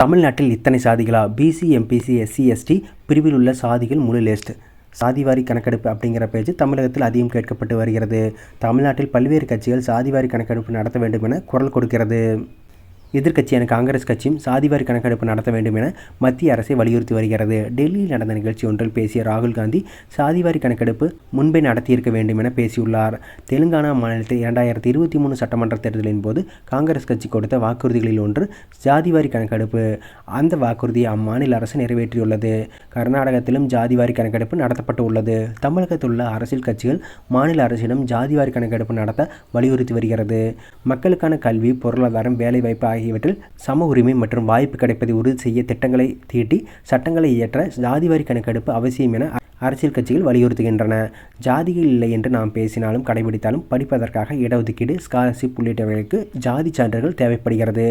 தமிழ்நாட்டில் இத்தனை சாதிகளா? பிசி எம்பிசி எஸ்சி எஸ்டி பிரிவில் உள்ள சாதிகள் முழு லிஸ்ட் சாதிவாரி கணக்கெடுப்பு அப்படிங்கிற பேஜ் தமிழகத்தில் அதிகம் கேட்கப்பட்டு வருகிறது. தமிழ்நாட்டில் பல்வேறு கட்சிகள் சாதிவாரி கணக்கெடுப்பு நடத்த வேண்டும் என குரல் கொடுக்கிறது. எதிர்க்கட்சியான காங்கிரஸ் கட்சியும் சாதிவாரி கணக்கெடுப்பு நடத்த வேண்டும் என மத்திய அரசை வலியுறுத்தி வருகிறது. டெல்லியில் நடந்த நிகழ்ச்சி ஒன்றில் பேசிய ராகுல் காந்தி சாதிவாரி கணக்கெடுப்பு முன்பே நடத்தியிருக்க வேண்டும் என பேசியுள்ளார். தெலுங்கானா மாநிலத்தில் இரண்டாயிரத்தி இருபத்தி மூணு சட்டமன்ற தேர்தலின் போது காங்கிரஸ் கட்சி கொடுத்த வாக்குறுதிகளில் ஒன்று ஜாதிவாரி கணக்கெடுப்பு. அந்த வாக்குறுதியை அம்மாநில அரசு நிறைவேற்றியுள்ளது. கர்நாடகத்திலும் ஜாதிவாரி கணக்கெடுப்பு நடத்தப்பட்டு உள்ளது. தமிழகத்தில் உள்ள அரசியல் கட்சிகள் மாநில அரசிடம் ஜாதிவாரி கணக்கெடுப்பு நடத்த வலியுறுத்தி வருகிறது. மக்களுக்கான கல்வி பொருளாதாரம் வேலைவாய்ப்பு ஆகியவற்றில் சம உரிமை மற்றும் வாய்ப்பு கிடைப்பதை உறுதி செய்ய திட்டங்களை தீட்டி சட்டங்களை இயற்ற ஜாதிவாரி கணக்கெடுப்பு அவசியம் என அரசியல் கட்சிகள் வலியுறுத்துகின்றன. ஜாதிகள் இல்லை என்று நாம் பேசினாலும் கடைபிடித்தாலும் படிப்பதற்காக இடஒதுக்கீடு ஸ்காலர்ஷிப் உள்ளிட்டவைகளுக்கு ஜாதி சான்றிதழ் தேவைப்படுகிறது.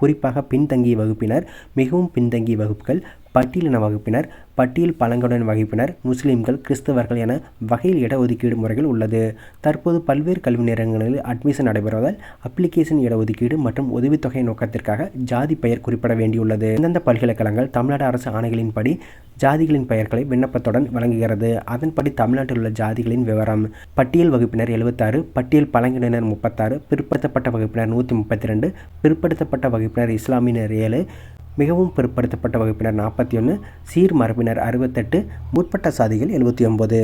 குறிப்பாக பின்தங்கிய வகுப்பினர் மிகவும் பின்தங்கிய வகுப்புகள் பட்டியலின வகுப்பினர் பட்டியல் பழங்குடன் வகுப்பினர் முஸ்லீம்கள் கிறிஸ்தவர்கள் என வகையில் இடஒதுக்கீடு முறைகள் உள்ளது. தற்போது பல்வேறு கல்வி நிறுவனங்களில் அட்மிஷன் நடைபெறுவதால் அப்ளிகேஷன் இடஒதுக்கீடு மற்றும் உதவித்தொகை நோக்கத்திற்காக ஜாதி பெயர் குறிப்பிட வேண்டியுள்ளது. எந்தெந்த பல்கலைக்கழகங்கள் தமிழ்நாடு அரசு ஆணைகளின்படி ஜாதிகளின் பெயர்களை விண்ணப்பத்துடன் வழங்குகிறது. அதன்படி தமிழ்நாட்டில் உள்ள ஜாதிகளின் விவரம். பட்டியல் வகுப்பினர் எழுபத்தாறு பட்டியல் பழங்குடியினர் முப்பத்தாறு பிற்படுத்தப்பட்ட வகுப்பினர் நூற்றி முப்பத்தி ரெண்டு பிற்படுத்தப்பட்ட வகுப்பினர் இஸ்லாமியினர் ஏழு மிகவும் பிற்படுத்தப்பட்ட வகுப்பினர் நாற்பத்தி ஒன்று சீர் மரபினர் அறுபத்தெட்டு முற்பட்ட சாதிகள் எழுபத்தி ஒம்பது